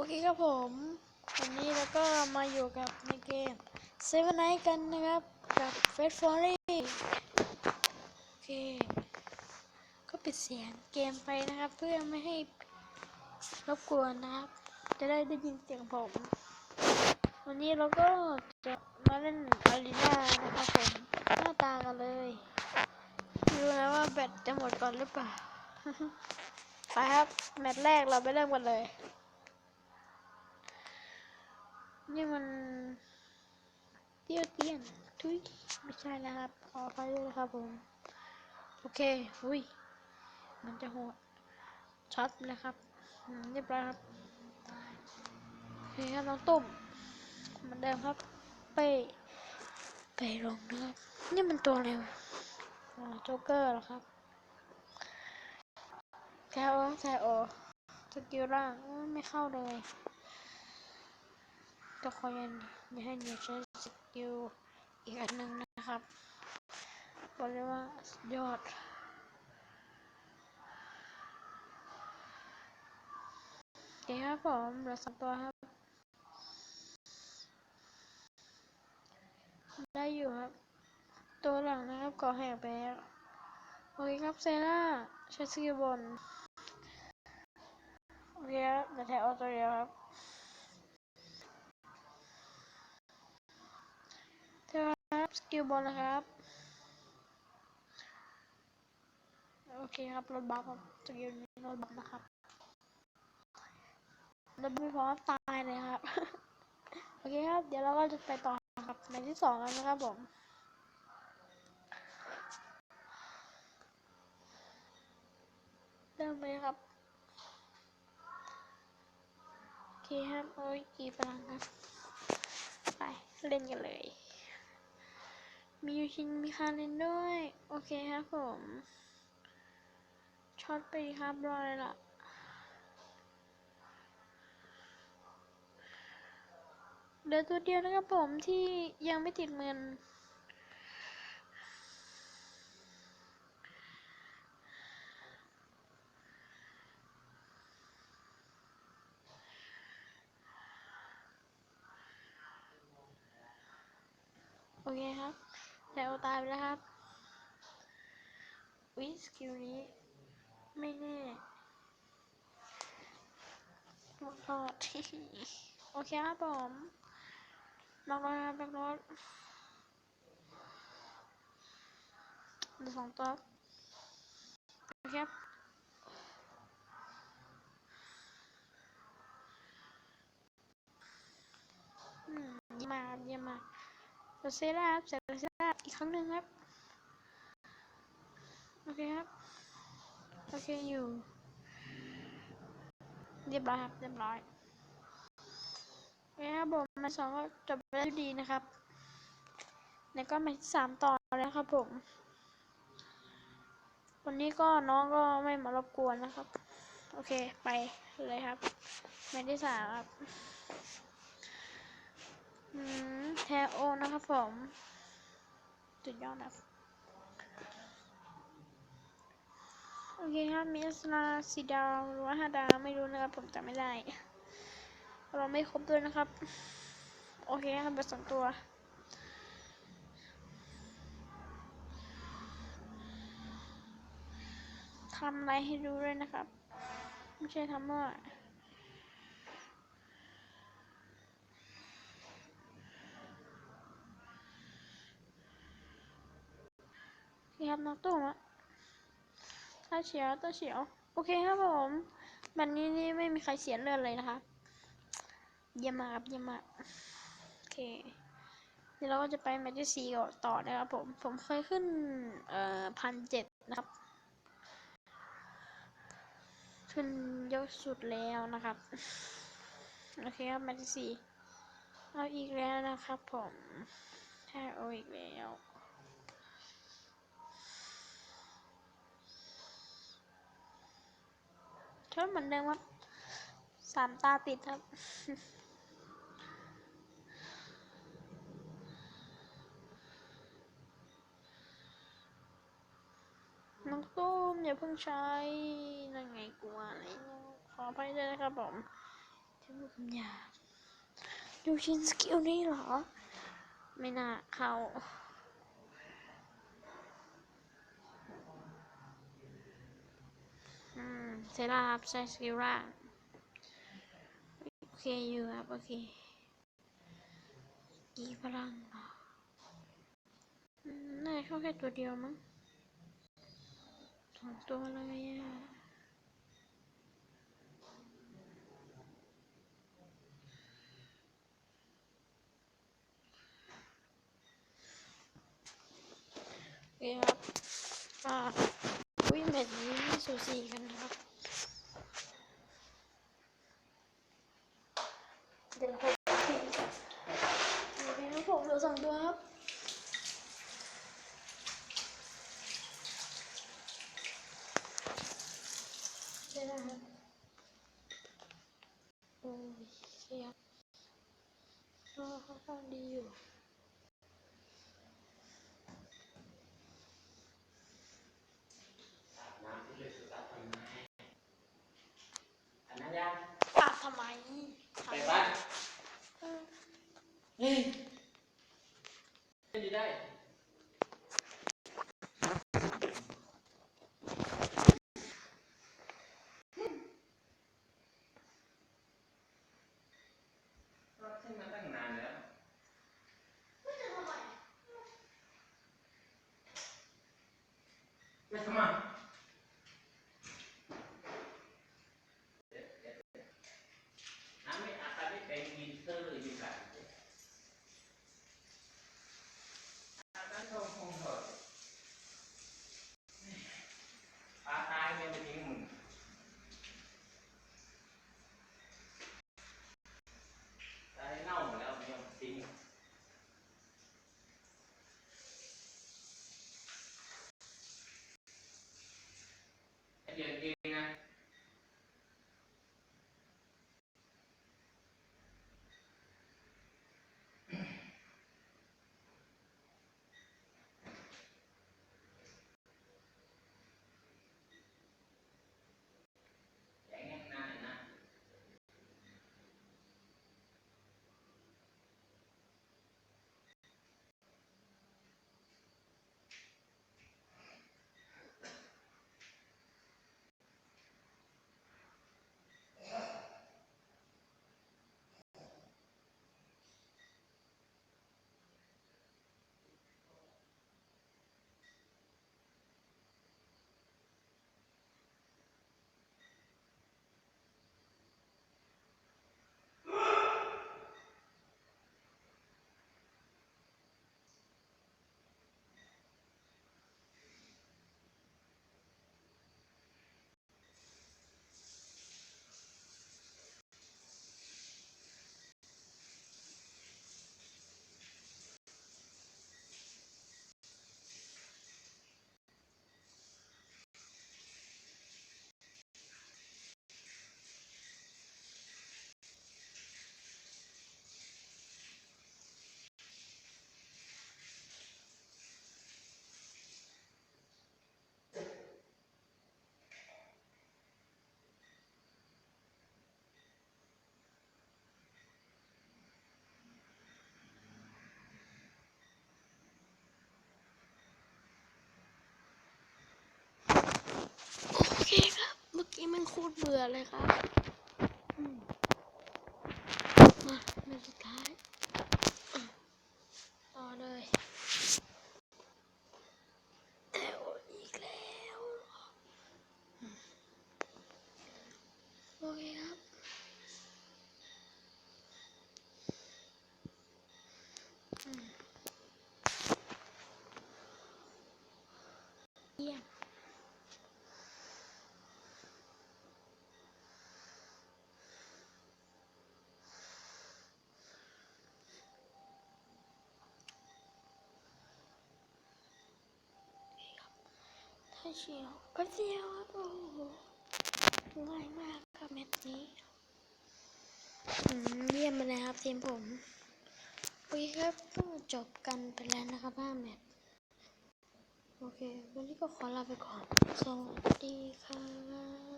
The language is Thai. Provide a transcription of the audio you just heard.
โอเคครับผมวันนี้เราก็มาอยู่กับในเกมเซเว่นไนกันนะครับ กับเฟสฟอรี่โอเค ก็ปิดเสียงเกมไปนะครับ เพื่อไม่ให้รบกวนนะครับ จะได้ได้ยินเสียงผม วันนี้เราก็จะมาเล่นอารีนานะครับผมหน้าตากันเลยไม่รู้นะว่าแบตจะหมดก่อนหรือเปล่าไปครับแมตช์แรกเราไปเริ่มกันเลย นี่มันเตี้ยเตี้ยนทุยไม่ใช่นะครับขออภัยด้วยนะครับผม โอเคอุ้ย มันจะโหดช็อตนะครับเรียบร้อยครับโอเคครับน้องตุ่มเหมือนเดิมครับ ไปไปลงนะครับนี่มันตัวอะไรวะอ่าโจ๊กเกอร์เหรอครับแคโอแคโอสกิลล่างไม่เข้าเลย ก็คอยยันอย่าให้เนี่ยใช้สกิลอีกอันหนึ่งนะครับบอกเลยว่าสุดยอดโอเคครับผมเหลือสองตัวครับ ได้อยู่ครับ ตัวหลังนะครับก่อแหกไปแล้วโอเคครับเซร่าใช้สกิลบนโอเคครับเดี๋ยวแถวเอาตัวเดียวครับ เธอครับ สกิลบอลนะครับ โอเคครับรถบัฟครับสกิลนี้รถบัฟนะครับรถไม่พร้อมตายเลยครับ โอเคครับ เดี๋ยวเราก็จะไปต่อครับในที่สองแล้วนะครับผมเริ่มเลยครับโอเคครับโอ้ยกี่พลังครับ ไป เล่นกันเลย มียูชินมีคาเลนด้วย โอเคครับผม ช็อตไปครับรอเลยล่ะเหลือตัวเดียวนะครับผมที่ยังไม่ติดเมือนโอเคครับ ล้วตายไปแล้วครับ วิสกิลนี้ไม่แน่หมดรอดโอเคครับผมแบกรถครับแบกรถเหลือสองตัวโอเคครับอืมเยี่ยมมากเยี่ยมมาก เซเซล่าครับเซเซล่าอีกครั้งหนึ่งครับ โอเคครับ โอเคอยู่ เรียบร้อยครับ เรียบร้อยโอเคครับผมมาสองก็จบไปแล้ดีนะครับ แล้วก็มาที่สามต่อแล้วครับผม วันนี้ก็น้องก็ไม่มารบกวนนะครับ โอเคไปเลยครับแมตช์ที่สามครับ แทโอนะครับผมสุดยอดนะโอเคครับมีอัสนาสีดาวหรือว่าห้าดาวไม่รู้นะครับ ผมจำไม่ได้ เราไม่ครบด้วยนะครับ โอเคครับเบอร์สองตัวทำอะไรให้ดูด้วยนะครับ ไม่ใช่ทำว่า โอเคครับน้องตุ้มะถ้าเฉียวถ้าเฉียว โอเคครับผมวันนี้นี่ไม่มีใครเสียเลือดเลยนะคะเยี่ยมมากครับเยี่ยมมากโอเคเดี๋ยวเราก็จะไปแมตช์ที่สี่ต่อนะครับผม ผมเคยขึ้นเอ่อพันเจ็ดนะครับ ขึ้นเยอะสุดแล้วนะครับ โอเคครับแมตช์ที่สี่เอาอีกแล้วนะครับผมใช่เอาอีกแล้ว ชอบเหมือนเดิมครับสามตาติดครับน้องตุ้มอย่าเพิ่งใช้นั่นไงกลัวอะไรขออภัยด้วยนะครับผมแถช่พูดคำหยาบดูชินสกิลนี้เหรอ ไม่น่าเข้า อืมเซราครับใช้สกิลร่าโอเคอยู่ครับ โอเค กี่พลังหรออืมน่าจะเข้าแค่ตัวเดียวมั้งสองตัวเลยอะโอเคครับอ่าวิแมตช์นี้สูสีกันนะครับ เดี๋ยวผมโอเคครับผมเหลือสองตัวครับ ใช่นะครับโอ้ยเชียก็ค่อนข้างดีอยู่ตัดทำไมอันนั้นยังปาดทำไปบ้านเฮ้ยเล่นดีได้ ก็ขึ้นมาตั้งนานแล้ว ไม่ทำไมน้ำไม่อาคาได้เป็นวินเตอร์อยู่กันอาการทองคงเถอะปลาตายเนี่ยไปทิ้งมึงตายเน่าหมดแล้วเนี่ยทิ้ง ไอ้เดือนเองนะ แข็งแรงนานนะ โอเคครับ เมื่อกี้มัน โคตรเบื่อเลยครับอืมมาเมนสุดท้ายอะต่อเลยแล้วอีกแล้วอืมโอเคครับ อืมเยี่ยม เชียวก็เชียวครับโอ้โหง่ายมากครับแมตช์นี้เยี่ยมมาเลยครับทีมผมโอเคครับก็จบกันไปแล้วนะครับห้าแมตช์โอเค วันนี้ก็ขอลาไปก่อน สวัสดีครับ